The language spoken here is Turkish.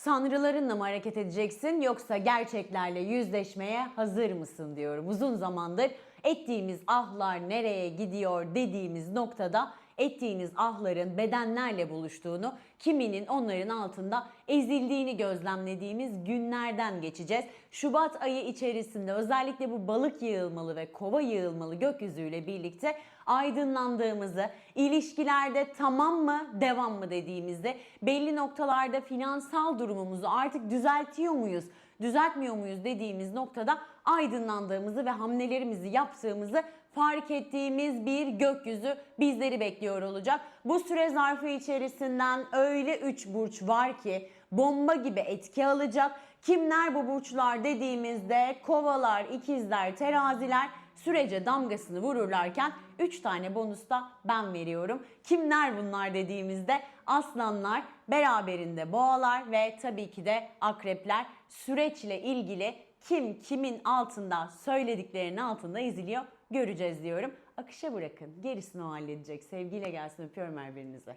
Sanrılarınla mı hareket edeceksin yoksa gerçeklerle yüzleşmeye hazır mısın diyorum. Uzun zamandır ettiğimiz ahlar nereye gidiyor dediğimiz noktada ettiğiniz ahların bedenlerle buluştuğunu, kiminin onların altında ezildiğini gözlemlediğimiz günlerden geçeceğiz. Şubat ayı içerisinde özellikle bu balık yığılmalı ve kova yığılmalı gökyüzüyle birlikte aydınlandığımızı, ilişkilerde tamam mı, devam mı dediğimizde belli noktalarda finansal durumumuzu artık düzeltiyor muyuz, düzeltmiyor muyuz dediğimiz noktada aydınlandığımızı ve hamlelerimizi yaptığımızı fark ettiğimiz bir gökyüzü bizleri bekliyor olacak. Bu süre zarfı içerisinden öyle 3 burç var ki bomba gibi etki alacak. Kimler bu burçlar dediğimizde kovalar, ikizler, teraziler sürece damgasını vururlarken 3 tane bonus da ben veriyorum. Kimler bunlar dediğimizde aslanlar, beraberinde boğalar ve tabii ki de akrepler süreçle ilgili kim kimin altında söylediklerinin altında eziliyor göreceğiz diyorum. Akışa bırakın. Gerisini o halledecek. Sevgiyle gelsin. Öpüyorum her birinize.